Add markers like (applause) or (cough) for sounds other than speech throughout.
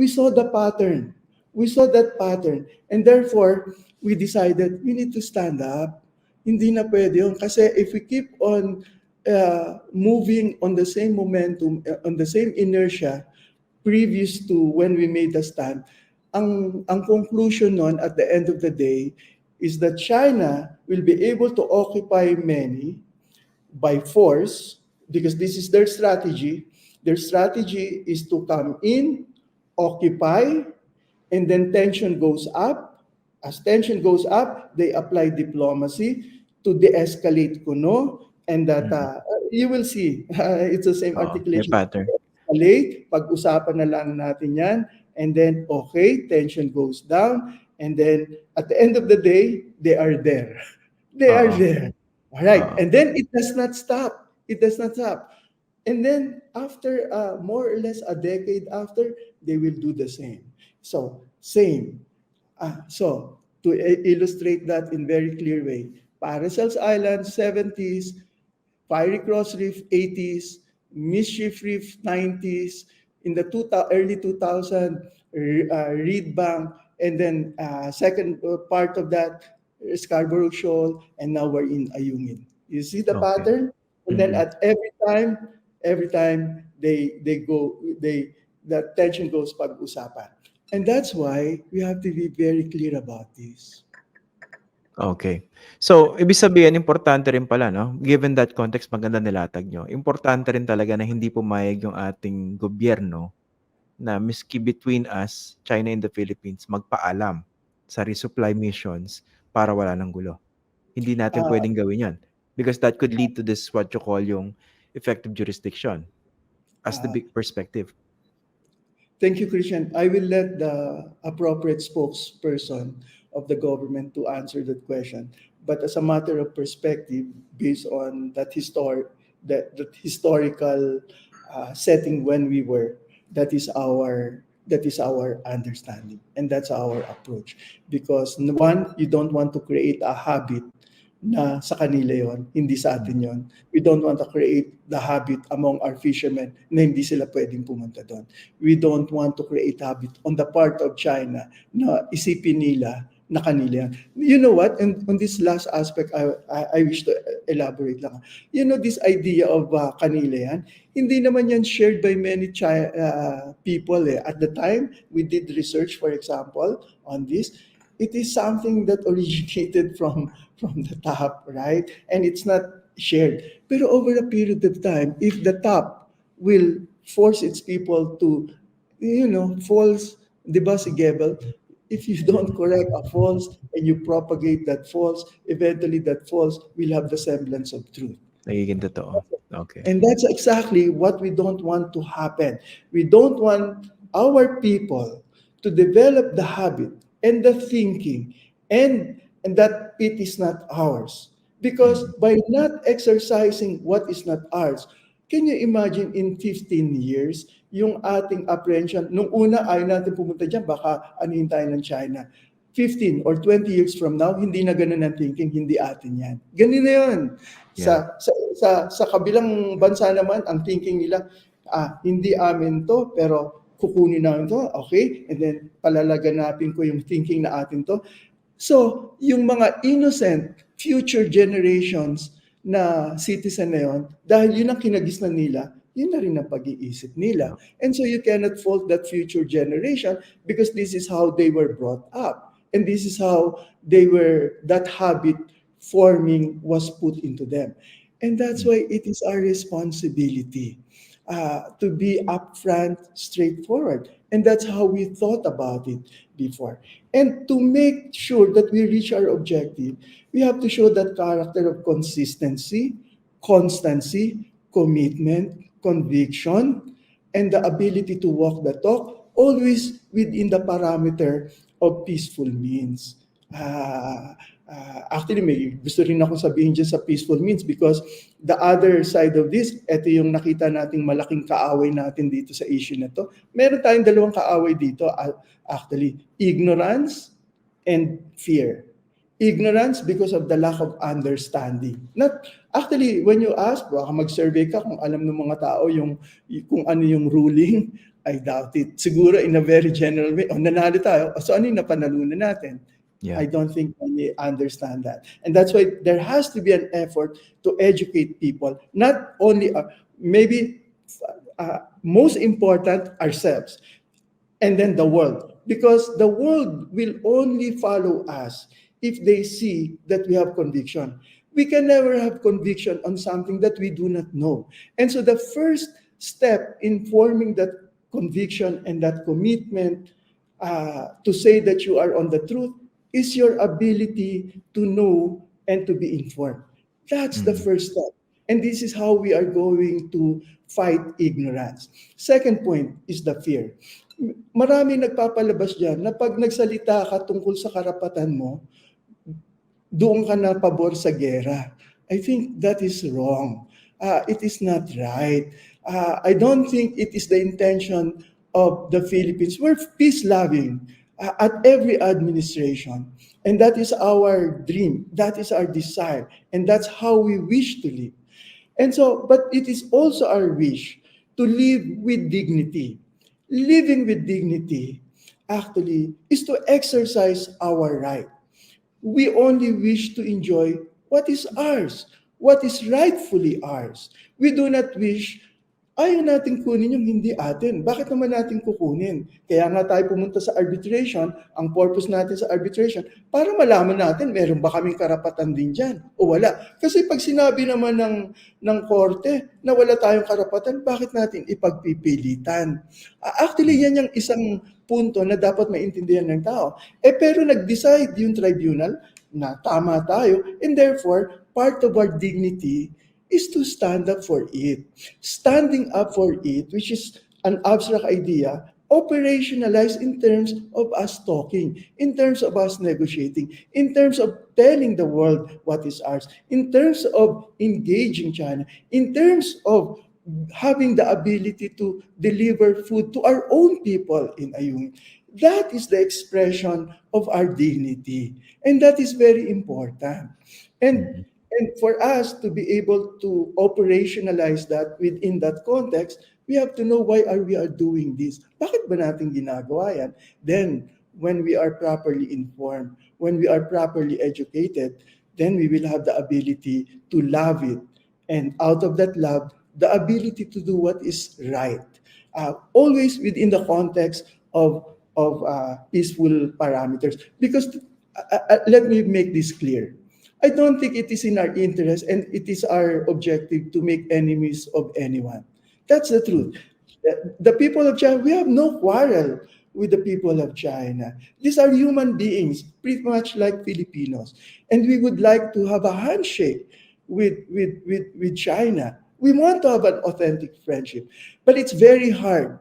we saw the pattern. We saw that pattern. And therefore, we decided we need to stand up. Hindi na pwede yun. Kasi if we keep on uh, moving on the same momentum, uh, on the same inertia previous to when we made the stand, ang, ang conclusion nun at the end of the day is that China will be able to occupy many by force because this is their strategy. Their strategy is to come in, occupy, and then tension goes up. As tension goes up, they apply diplomacy to de-escalate kuno, and that uh, you will see. (laughs) it's the same may articulation. pattern. Escalate, pag-usapan na lang natin yan, and then okay, tension goes down, and then at the end of the day, they are there. (laughs) They are Oo. there. All right, Oo. and then it does not stop. It does not stop. And then after uh, more or less a decade after, they will do the same. So same. Ah, so to illustrate that in very clear way, Paracels Island 70s, Fiery Cross Reef 80s, Mischief Reef 90s, in the two, early 2000 uh, Reed Bank, and then uh, second uh, part of that Scarborough Shoal, and now we're in Ayungin. You see the Okay. pattern? And then Mhm. at every time, every time they they go, they the tension goes pag-usapan. And that's why we have to be very clear about this. Okay. So, ibig sabihin, importante rin pala, no? Given that context, maganda nilatag nyo. Importante rin talaga na hindi pumayag yung ating gobyerno na miski between us, China and the Philippines, magpaalam sa resupply missions para wala ng gulo. Hindi natin Ah. pwedeng gawin yan. Because that could lead to this, what you call yung effective jurisdiction as the Ah. big perspective. Thank you, Christian. I will let the appropriate spokesperson of the government to answer that question. But as a matter of perspective, based on that histor that, that historical uh, setting when we were, that is our that is our understanding and that's our approach. Because one, you don't want to create a habit na sa kanila yon, hindi sa atin yon. We don't want to create the habit among our fishermen na hindi sila pwedeng pumunta doon. We don't want to create habit on the part of China na isipin nila na kanila yan. You know what? And on this last aspect, I, I, I wish to elaborate lang. You know, this idea of uh, kanila yan, hindi naman yan shared by many Chi- uh, people. Eh. At the time, we did research, for example, on this. It is something that originated (laughs) from, from the top, right? And it's not shared. Pero over a period of time, if the top will force its people to, you know, false, the ba si Goebbels, if you don't correct a false and you propagate that false, eventually that false will have the semblance of truth. Nagiging totoo. Okay. And that's exactly what we don't want to happen. We don't want our people to develop the habit and the thinking and, and that it is not ours. Because by not exercising what is not ours, can you imagine in 15 years, yung ating apprehension, nung una ayaw natin pumunta dyan, baka anuhin tayo ng China. 15 or 20 years from now, hindi na ganun ang thinking, hindi atin yan. Ganun na yun. Sa, sa, sa, sa kabilang bansa naman, ang thinking nila, ah, hindi amin to, pero kukunin namin to, okay? And then palalaganapin ko yung thinking na atin to. So, yung mga innocent future generations na citizen na yun, dahil yun ang kinagisnan nila, yun na rin ang pag-iisip nila. And so you cannot fault that future generation because this is how they were brought up. And this is how they were, that habit forming was put into them. And that's why it is our responsibility uh, to be upfront, straightforward. And that's how we thought about it before. And to make sure that we reach our objective, we have to show that character of consistency, constancy, commitment, conviction, and the ability to walk the talk, always within the parameter of peaceful means. Ah, ah, actually, may gusto rin akong sabihin dyan sa peaceful means because the other side of this, ito yung nakita nating malaking kaaway natin dito sa issue na to. Meron tayong dalawang kaaway dito, ah, actually, ignorance and fear. ignorance because of the lack of understanding. Not actually when you ask, baka mag-survey ka kung alam ng mga tao yung kung ano yung ruling, (laughs) I doubt it. Siguro in a very general way, oh, nanalo tayo. So ano yung napanalunan natin? Yeah. I don't think many understand that. And that's why there has to be an effort to educate people, not only, uh, maybe uh, most important, ourselves, and then the world. Because the world will only follow us if they see that we have conviction. We can never have conviction on something that we do not know. And so the first step in forming that conviction and that commitment uh, to say that you are on the truth is your ability to know and to be informed. That's the Mhm. first step. And this is how we are going to fight ignorance. Second point is the fear. Marami nagpapalabas dyan na pag nagsalita ka tungkol sa karapatan mo, doon ka na pabor sa gera. I think that is wrong. Uh, it is not right. Uh, I don't think it is the intention of the Philippines. We're peace-loving at every administration. And that is our dream. That is our desire. And that's how we wish to live. And so, but it is also our wish to live with dignity. Living with dignity actually is to exercise our right. We only wish to enjoy what is ours, what is rightfully ours. We do not wish, ayaw natin kunin yung hindi atin. Bakit naman natin kukunin? Kaya nga tayo pumunta sa arbitration, ang purpose natin sa arbitration, para malaman natin, meron ba kaming karapatan din dyan o wala. Kasi pag sinabi naman ng, ng korte na wala tayong karapatan, bakit natin ipagpipilitan? Actually, yan yung isang punto na dapat maintindihan ng tao. Eh pero nag-decide yung tribunal na tama tayo and therefore part of our dignity is to stand up for it. Standing up for it, which is an abstract idea, operationalized in terms of us talking, in terms of us negotiating, in terms of telling the world what is ours, in terms of engaging China, in terms of having the ability to deliver food to our own people in Ayungin. That is the expression of our dignity. And that is very important. And and for us to be able to operationalize that within that context, we have to know why are we are doing this. Bakit ba natin ginagawa yan? Then, when we are properly informed, when we are properly educated, then we will have the ability to love it. And out of that love, the ability to do what is right. Uh, always within the context of, of uh, peaceful parameters. Because uh, uh, let me make this clear. I don't think it is in our interest and it is our objective to make enemies of anyone. That's the truth. The- people of China, we have no quarrel with the people of China. These are human beings, pretty much like Filipinos. And we would like to have a handshake with, with, with, with China. We want to have an authentic friendship. But it's very hard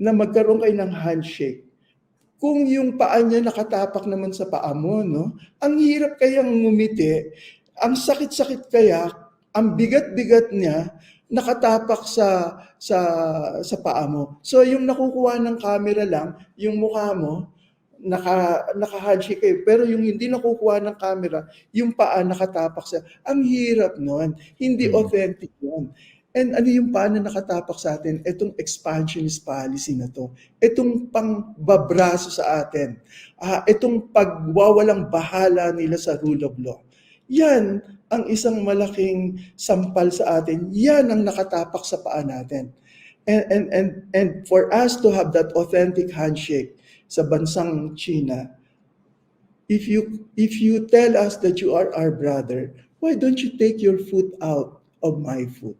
na magkaroon kayo ng handshake kung yung paa niya nakatapak naman sa paa mo, no? Ang hirap kayang ngumiti, ang sakit-sakit kaya, ang bigat-bigat niya nakatapak sa sa sa paa mo. So yung nakukuha ng camera lang, yung mukha mo naka naka-handshake kayo. Pero yung hindi nakukuha ng camera, yung paa nakatapak sa ang hirap noon. Hindi Mm. authentic 'yun. And ano yung paano nakatapak sa atin? Itong expansionist policy na to. Itong pangbabraso sa atin. Ah, itong pagwawalang bahala nila sa rule of law. Yan ang isang malaking sampal sa atin. Yan ang nakatapak sa paa natin. And, and, and, and for us to have that authentic handshake sa bansang China, if you if you tell us that you are our brother, why don't you take your foot out of my foot?